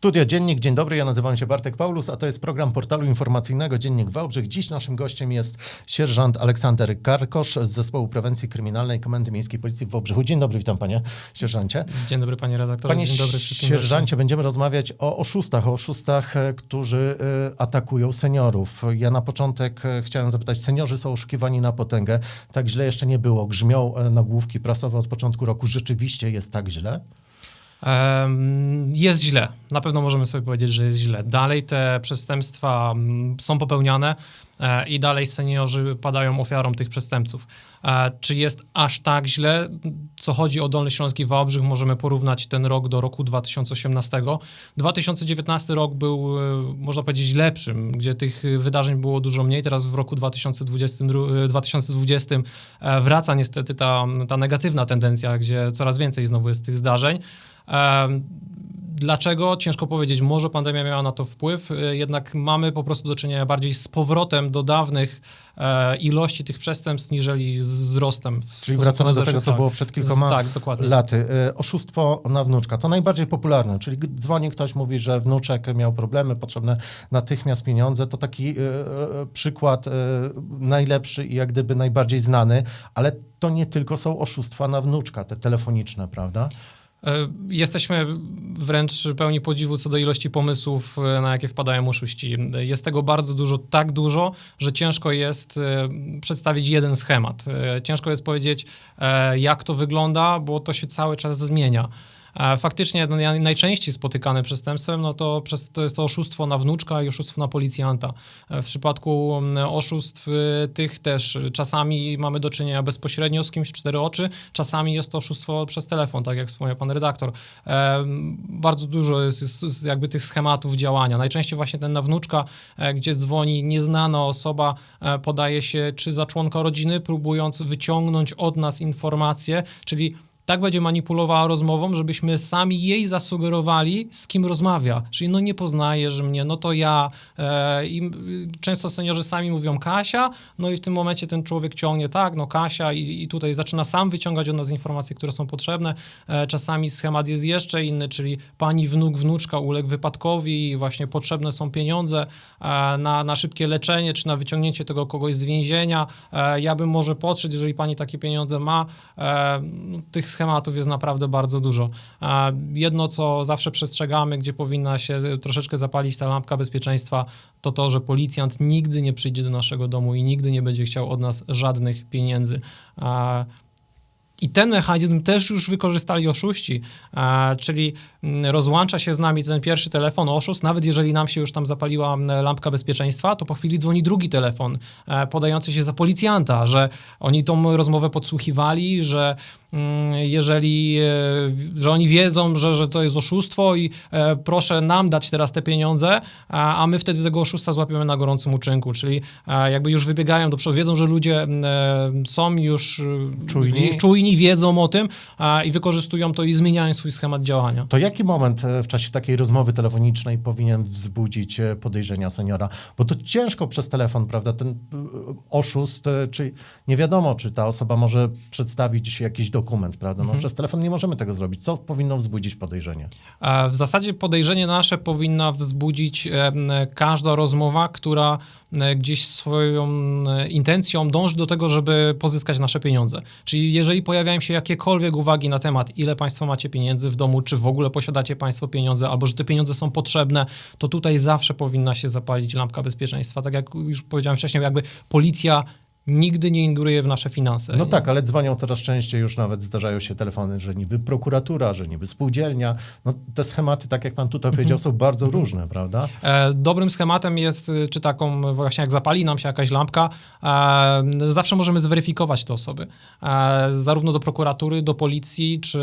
Studio Dziennik, dzień dobry, ja nazywam się Bartek Paulus, a to jest program portalu informacyjnego Dziennik Wałbrzych. Dziś naszym gościem jest sierżant Aleksander Karkosz z Zespołu Prewencji Kryminalnej Komendy Miejskiej Policji w Wałbrzychu. Dzień dobry, witam panie sierżancie. Dzień dobry panie redaktorze, Panie dzień dobry wszystkim sierżancie, będziemy rozmawiać o oszustach, o oszustach, e, którzy e, atakują seniorów. Ja na początek e, chciałem zapytać, seniorzy są oszukiwani na potęgę, tak źle jeszcze nie było. Grzmią nagłówki prasowe od początku roku, rzeczywiście jest tak źle? Jest źle. Na pewno możemy sobie powiedzieć, że jest źle. Dalej te przestępstwa mm, są popełniane i dalej seniorzy padają ofiarą tych przestępców. E, Czy jest aż tak źle? Co chodzi o Dolny Śląski Wałbrzych, możemy porównać ten rok do roku 2018. 2019 rok był, e, można powiedzieć, lepszym, gdzie tych wydarzeń było dużo mniej. Teraz w roku 2020, e, 2020 e, wraca niestety ta, ta negatywna tendencja, gdzie coraz więcej znowu jest tych zdarzeń. Dlaczego? Ciężko powiedzieć. Może pandemia miała na to wpływ, y, jednak mamy po prostu do czynienia bardziej z powrotem do dawnych e, ilości tych przestępstw, niżeli z wzrostem. w Czyli wracamy do tego, co było przed kilkoma Z- Tak, dokładnie. laty. E, Oszustwo na wnuczka. To najbardziej popularne, czyli dzwoni ktoś, mówi, że wnuczek miał problemy, potrzebne natychmiast pieniądze. To taki e, e, przykład e, najlepszy i jak gdyby najbardziej znany, ale to nie tylko są oszustwa na wnuczka, te telefoniczne, prawda? E, Jesteśmy wręcz pełni podziwu co do ilości pomysłów, e, na jakie wpadają oszuści. Jest tego bardzo dużo, tak dużo, że ciężko jest e, przedstawić jeden schemat. E, Ciężko jest powiedzieć, e, jak to wygląda, bo to się cały czas zmienia. E, Faktycznie naj- najczęściej spotykane przestępstwem no to, przez, to jest to oszustwo na wnuczka i oszustwo na policjanta. E, W przypadku oszustw y, tych też czasami mamy do czynienia bezpośrednio z kimś w cztery oczy, czasami jest to oszustwo przez telefon, tak jak wspomniał pan redaktor. E, Bardzo dużo jest, jest, jakby tych schematów działania. Najczęściej właśnie ten na wnuczka, gdzie dzwoni nieznana osoba, podaje się czy za członka rodziny, próbując wyciągnąć od nas informacje, czyli tak będzie manipulowała rozmową, żebyśmy sami jej zasugerowali, z kim rozmawia. Czyli no nie poznajesz mnie, no to ja. E, I często seniorzy sami mówią Kasia, no i w tym momencie ten człowiek ciągnie, tak, no Kasia i, i tutaj zaczyna sam wyciągać od nas informacje, które są potrzebne. E, czasami schemat jest jeszcze inny, czyli pani wnuk, wnuczka uległ wypadkowi i właśnie potrzebne są pieniądze e, na, na szybkie leczenie, czy na wyciągnięcie tego kogoś z więzienia. E, ja bym może podszedł, jeżeli pani takie pieniądze ma. E, tych schematów jest naprawdę bardzo dużo. Jedno, co zawsze przestrzegamy, gdzie powinna się troszeczkę zapalić ta lampka bezpieczeństwa, to to, że policjant nigdy nie przyjdzie do naszego domu i nigdy nie będzie chciał od nas żadnych pieniędzy. I ten mechanizm też już wykorzystali oszuści, czyli mm, rozłącza się z nami ten pierwszy telefon oszust, nawet jeżeli nam się już tam zapaliła lampka bezpieczeństwa, to po chwili dzwoni drugi telefon e, podający się za policjanta, że oni tą rozmowę podsłuchiwali, że jeżeli, e, że oni wiedzą, że, że to jest oszustwo i e, proszę nam dać teraz te pieniądze, a, a my wtedy tego oszusta złapiemy na gorącym uczynku, czyli jakby już wybiegają do przodu, wiedzą, że ludzie mm, e, są już Czujni. czujni wiedzą o tym i wykorzystują to i zmieniają swój schemat działania. To jaki moment w czasie takiej rozmowy telefonicznej powinien wzbudzić podejrzenia seniora? Bo to ciężko przez telefon, prawda? Ten oszust, czy nie wiadomo, czy ta osoba może przedstawić jakiś dokument, prawda? No, Przez telefon nie możemy tego zrobić. Co powinno wzbudzić podejrzenie? W zasadzie podejrzenie nasze powinna wzbudzić każda rozmowa, która e, gdzieś swoją e, intencją dąży do tego, żeby pozyskać nasze pieniądze. Czyli jeżeli pojawiają się jakiekolwiek uwagi na temat, ile państwo macie pieniędzy w domu, czy w ogóle posiadacie państwo pieniądze, albo że te pieniądze są potrzebne, to tutaj zawsze powinna się zapalić lampka bezpieczeństwa. Tak jak już powiedziałem wcześniej, jakby policja nigdy nie ingeruje w nasze finanse. No tak, ale dzwonią coraz częściej, już nawet zdarzają się telefony, że niby prokuratura, że niby spółdzielnia. No te schematy, tak jak pan tutaj powiedział, są bardzo różne, prawda? E, Dobrym schematem jest, y, czy taką właśnie jak zapali nam się jakaś lampka, e, zawsze możemy zweryfikować te osoby. E, Zarówno do prokuratury, do policji, czy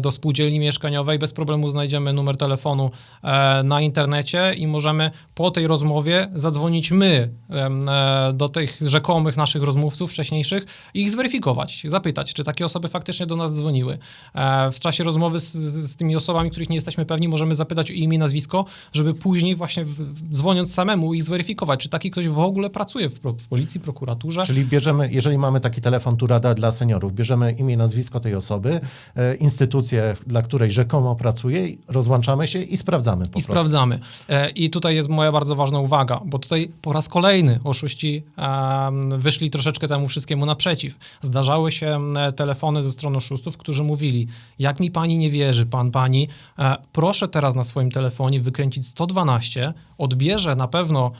do spółdzielni mieszkaniowej. Bez problemu znajdziemy numer telefonu e, na internecie i możemy po tej rozmowie zadzwonić my e, do tych rzekomych naszych rozmówców wcześniejszych i ich zweryfikować, zapytać, czy takie osoby faktycznie do nas dzwoniły. E, w czasie rozmowy z, z, tymi osobami, których nie jesteśmy pewni, możemy zapytać o imię i nazwisko, żeby później właśnie w, dzwoniąc samemu ich zweryfikować, czy taki ktoś w ogóle pracuje w, w policji, prokuraturze. Czyli bierzemy, jeżeli mamy taki telefon, tu rada dla seniorów, bierzemy imię, nazwisko tej osoby, e, instytucję, dla której rzekomo pracuje, i rozłączamy się i sprawdzamy po I prostu. sprawdzamy. E, I tutaj jest moja bardzo ważna uwaga, bo tutaj po raz kolejny oszuści em, wyszli troszeczkę temu wszystkiemu naprzeciw. Zdarzały się telefony ze strony oszustów, którzy mówili, jak mi pani nie wierzy, pan, pani, e, proszę teraz na swoim telefonie wykręcić 112, odbierze na pewno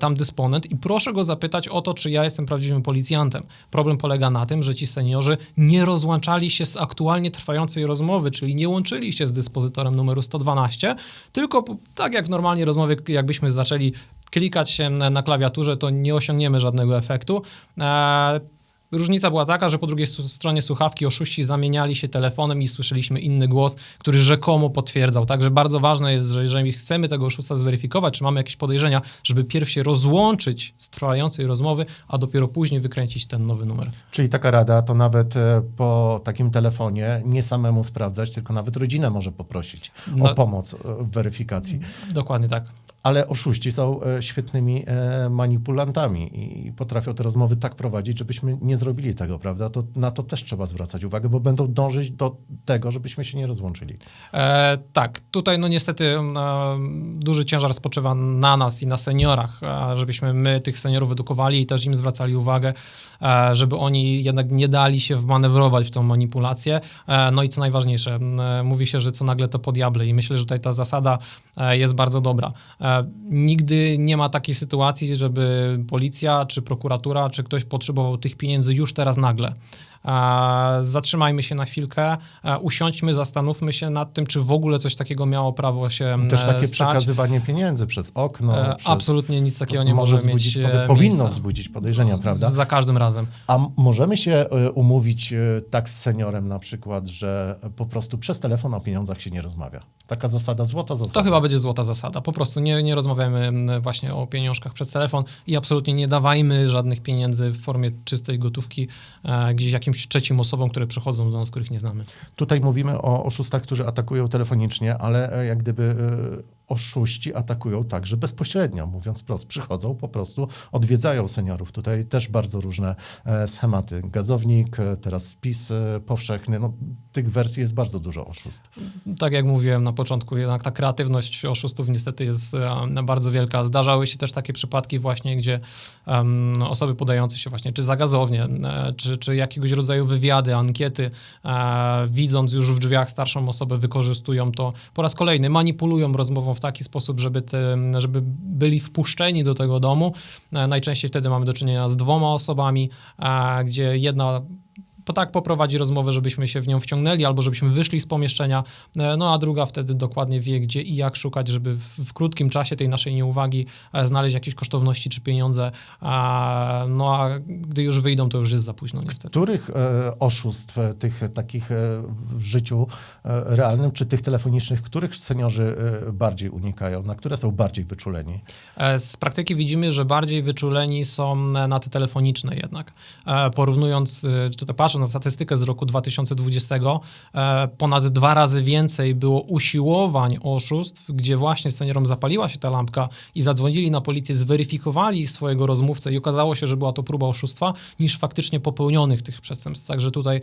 tam dysponent i proszę go zapytać o to, czy ja jestem prawdziwym policjantem. Problem polega na tym, że ci seniorzy nie rozłączali się z aktualnie trwającej rozmowy, czyli nie łączyli się z dyspozytorem numeru 112, tylko tak jak w normalnej rozmowie, jakbyśmy zaczęli klikać się na klawiaturze, to nie osiągniemy żadnego efektu. E, Różnica była taka, że po drugiej stronie słuchawki oszuści zamieniali się telefonem i słyszeliśmy inny głos, który rzekomo potwierdzał. Także bardzo ważne jest, że jeżeli chcemy tego oszusta zweryfikować, czy mamy jakieś podejrzenia, żeby pierw się rozłączyć z trwającej rozmowy, a dopiero później wykręcić ten nowy numer. Czyli taka rada to nawet e, po takim telefonie nie samemu sprawdzać, tylko nawet rodzinę może poprosić No- o pomoc e, w weryfikacji. Dokładnie tak. Ale oszuści są e, świetnymi e, manipulantami i potrafią te rozmowy tak prowadzić, żebyśmy nie zrobili tego, prawda? To na to też trzeba zwracać uwagę, bo będą dążyć do tego, żebyśmy się nie rozłączyli. E, tak, tutaj no niestety e, duży ciężar spoczywa na nas i na seniorach, e, żebyśmy my tych seniorów edukowali i też im zwracali uwagę, e, żeby oni jednak nie dali się wmanewrować w tą manipulację. No i co najważniejsze, mówi się, że co nagle to po diable i myślę, że tutaj ta zasada jest bardzo dobra. Nigdy nie ma takiej sytuacji, żeby policja, czy prokuratura, czy ktoś potrzebował tych pieniędzy już teraz nagle. Zatrzymajmy się na chwilkę, usiądźmy, zastanówmy się nad tym, czy w ogóle coś takiego miało prawo się Też e, takie stać. przekazywanie pieniędzy przez okno. E, przez, Absolutnie nic takiego nie może może mieć wzbudzić, e, pode- powinno miejsca. wzbudzić podejrzenia, prawda? Za każdym razem. A możemy się umówić tak z seniorem na przykład, że po prostu przez telefon o pieniądzach się nie rozmawia. Taka zasada, złota zasada. To chyba będzie złota zasada. Po prostu nie, nie rozmawiamy właśnie o pieniążkach przez telefon i absolutnie nie dawajmy żadnych pieniędzy w formie czystej gotówki gdzieś jakimś trzecim osobom, które przychodzą do nas, których nie znamy. Tutaj mówimy o oszustach, którzy atakują telefonicznie, ale e, jak gdyby e, oszuści atakują także bezpośrednio, mówiąc wprost. Przychodzą po prostu, odwiedzają seniorów. Tutaj też bardzo różne e, schematy. Gazownik, e, teraz spis e, powszechny. No, tych wersji jest bardzo dużo oszustw. Tak jak mówiłem na początku, jednak ta kreatywność oszustów niestety jest bardzo wielka. Zdarzały się też takie przypadki właśnie, gdzie em, osoby podające się właśnie czy za gazownię, czy, czy jakiegoś rodzaju wywiady, ankiety, e, widząc już w drzwiach starszą osobę, wykorzystują to po raz kolejny, manipulują rozmową w taki sposób, żeby, te, żeby byli wpuszczeni do tego domu. E, najczęściej wtedy mamy do czynienia z dwoma osobami, e, gdzie jedna po tak poprowadzi rozmowę, żebyśmy się w nią wciągnęli, albo żebyśmy wyszli z pomieszczenia, e, no a druga wtedy dokładnie wie, gdzie i jak szukać, żeby w, w krótkim czasie tej naszej nieuwagi e, znaleźć jakieś kosztowności czy pieniądze, a, no a gdy już wyjdą, to już jest za późno niestety. Których e, oszustw, e, tych takich e, w życiu e, realnym, czy tych telefonicznych, których seniorzy bardziej unikają, na które są bardziej wyczuleni? Z praktyki widzimy, że bardziej wyczuleni są na te telefoniczne jednak. Porównując, czy to patrząc na statystykę z roku 2020, e, ponad dwa razy więcej było usiłowań oszustw, gdzie właśnie seniorom zapaliła się ta lampka i zadzwonili na policję, zweryfikowali swojego rozmówcę i okazało się, że była to próba oszustwa, niż faktycznie popełnionych tych przestępstw. Także tutaj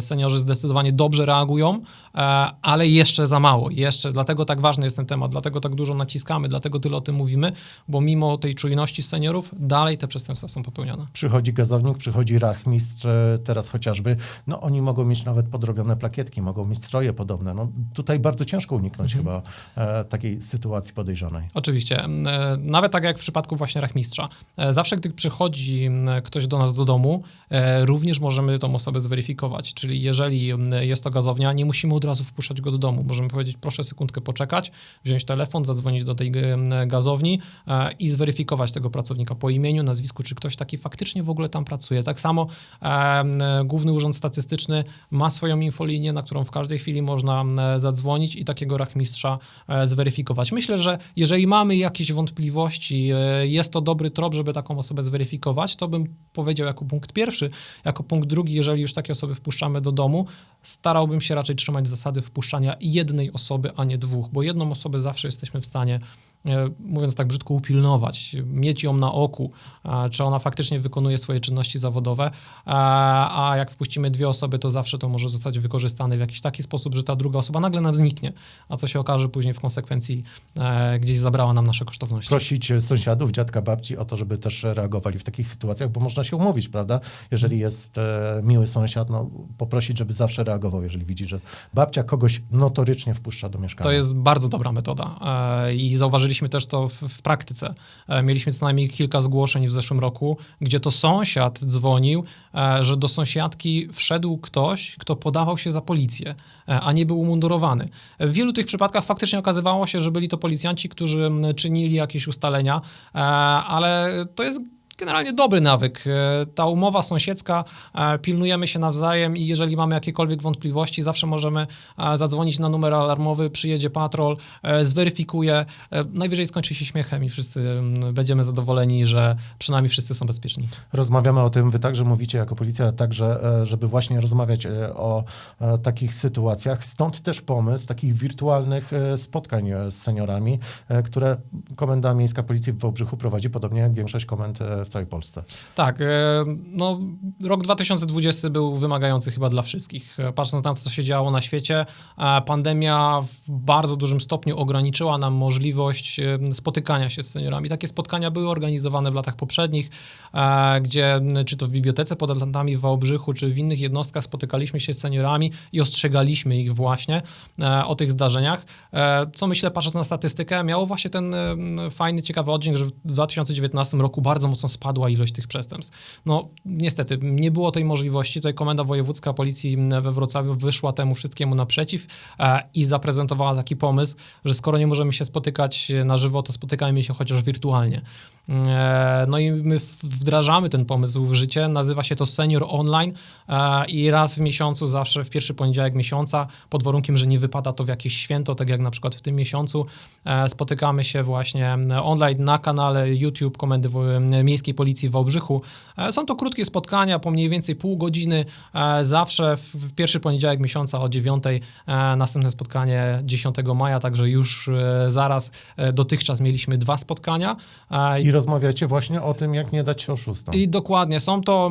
seniorzy zdecydowanie dobrze reagują, e, ale jeszcze za mało. Jeszcze, dlatego tak ważny jest ten temat, dlatego tak dużo naciskamy, dlatego tyle o tym mówimy, bo mimo tej czujności seniorów, dalej te przestępstwa są popełniane. Przychodzi gazownik, przychodzi rachmistrz, e, teraz chociażby, no oni mogą mieć nawet podrobione plakietki, mogą mieć stroje podobne. No tutaj bardzo ciężko uniknąć chyba e, takiej sytuacji podejrzanej. Oczywiście. E, Nawet tak jak w przypadku właśnie rachmistrza. E, Zawsze, gdy przychodzi ktoś do nas do domu, e, również możemy tą osobę zweryfikować. Czyli jeżeli jest to gazownia, nie musimy od razu wpuszczać go do domu. Możemy powiedzieć, proszę sekundkę poczekać, wziąć telefon, zadzwonić do tej gazowni i zweryfikować tego pracownika po imieniu, nazwisku, czy ktoś taki faktycznie w ogóle tam pracuje. Tak samo Główny Urząd Statystyczny ma swoją infolinię, na którą w każdej chwili można e, zadzwonić i takiego rachmistrza e, zweryfikować. Myślę, że jeżeli mamy jakieś wątpliwości, e, jest to dobry trop, żeby taką osobę zweryfikować, to bym powiedział jako punkt pierwszy. Jako punkt drugi, jeżeli już takie osoby wpuszczamy do domu, starałbym się raczej trzymać zasady wpuszczania jednej osoby, a nie dwóch, bo jedną osobę zawsze jesteśmy w stanie e, mówiąc tak brzydko, upilnować, mieć ją na oku, e, czy ona faktycznie wykonuje swoje czynności zawodowe, e, a jak wpuścimy dwie osoby, to zawsze to może zostać wykorzystane w jakiś taki sposób, że ta druga osoba nagle nam zniknie, a co się okaże później w konsekwencji e, gdzieś zabrała nam nasze kosztowności. Prosić sąsiadów, dziadka, babci o to, żeby też reagowali w takich sytuacjach, bo można się umówić, prawda? Jeżeli jest e, miły sąsiad, no poprosić, żeby zawsze reagował, jeżeli widzi, że babcia kogoś notorycznie wpuszcza do mieszkania. To jest bardzo dobra metoda e, i zauważyliśmy też to w, w praktyce. E, Mieliśmy co najmniej kilka zgłoszeń w zeszłym roku, gdzie to sąsiad dzwonił, e, że do sąsiadki wszedł ktoś, kto podawał się za policję, e, a nie był umundurowany. W wielu tych przypadkach faktycznie okazywało się, że byli to policjanci, którzy czynili jakieś ustalenia, ale to jest generalnie dobry nawyk. E, Ta umowa sąsiedzka, e, pilnujemy się nawzajem i jeżeli mamy jakiekolwiek wątpliwości, zawsze możemy e, zadzwonić na numer alarmowy, przyjedzie patrol, zweryfikuje, najwyżej skończy się śmiechem i wszyscy mm, będziemy zadowoleni, że przynajmniej wszyscy są bezpieczni. Rozmawiamy o tym, wy także mówicie jako policja, także, żeby właśnie rozmawiać o takich sytuacjach. Stąd też pomysł takich wirtualnych spotkań z seniorami, które Komenda Miejska Policji w Wałbrzychu prowadzi, podobnie jak większość komend w całej Polsce. Tak, e, no rok 2020 był wymagający chyba dla wszystkich. E, Patrząc na to, co się działo na świecie, e, pandemia w bardzo dużym stopniu ograniczyła nam możliwość spotykania się z seniorami. Takie spotkania były organizowane w latach poprzednich, gdzie czy to w Bibliotece pod Atlantami w Wałbrzychu, czy w innych jednostkach spotykaliśmy się z seniorami i ostrzegaliśmy ich właśnie o tych zdarzeniach. Co myślę, patrząc na statystykę, miało właśnie ten fajny, ciekawy oddźwięk, że w 2019 roku bardzo mocno spadła ilość tych przestępstw. No niestety, nie było tej możliwości. Tutaj Komenda Wojewódzka Policji we Wrocławiu wyszła temu wszystkiemu naprzeciw e, i zaprezentowała taki pomysł, że skoro nie możemy się spotykać na żywo, to spotykajmy się chociaż wirtualnie. E, No i my wdrażamy ten pomysł w życie. Nazywa się to Senior Online e, i raz w miesiącu, zawsze w pierwszy poniedziałek miesiąca, pod warunkiem, że nie wypada to w jakieś święto, tak jak na przykład w tym miesiącu, e, spotykamy się właśnie online na kanale YouTube Komendy Wo- Miejskiej Policji w Wałbrzychu. E, Są to krótkie spotkania, po mniej więcej pół godziny, e, zawsze w, pierwszy poniedziałek miesiąca o 9, e, następne spotkanie 10 maja, także już zaraz dotychczas mieliśmy dwa spotkania. I rozmawiacie właśnie o tym, jak nie dać się oszustom. i dokładnie, są to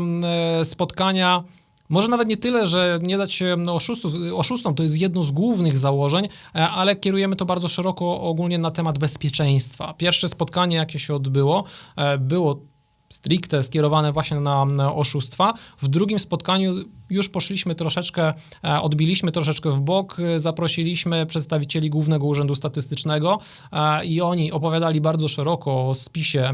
spotkania. Może nawet nie tyle, że nie dać się oszustów, oszustom, to jest jedno z głównych założeń, ale kierujemy to bardzo szeroko ogólnie na temat bezpieczeństwa. Pierwsze spotkanie, jakie się odbyło, było stricte skierowane właśnie na, oszustwa. W drugim spotkaniu już poszliśmy troszeczkę, e, odbiliśmy troszeczkę w bok, e, zaprosiliśmy przedstawicieli Głównego Urzędu Statystycznego e, i oni opowiadali bardzo szeroko o spisie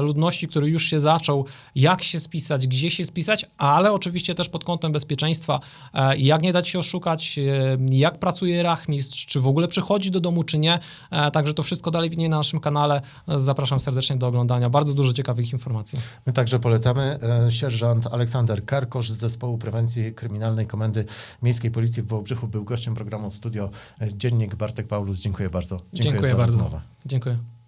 ludności, który już się zaczął, jak się spisać, gdzie się spisać, ale oczywiście też pod kątem bezpieczeństwa, jak nie dać się oszukać, jak pracuje rachmistrz, czy w ogóle przychodzi do domu, czy nie. Także to wszystko dalej widnieje na naszym kanale. Zapraszam serdecznie do oglądania. Bardzo dużo ciekawych informacji. My także polecamy. E, Sierżant Aleksander Karkosz z Zespołu Prewencji Kryminalnej Komendy Miejskiej Policji w Wałbrzychu był gościem programu Studio Dziennik Bartek Paulus. Dziękuję bardzo. Dziękuję za bardzo. rozmowę. Dziękuję.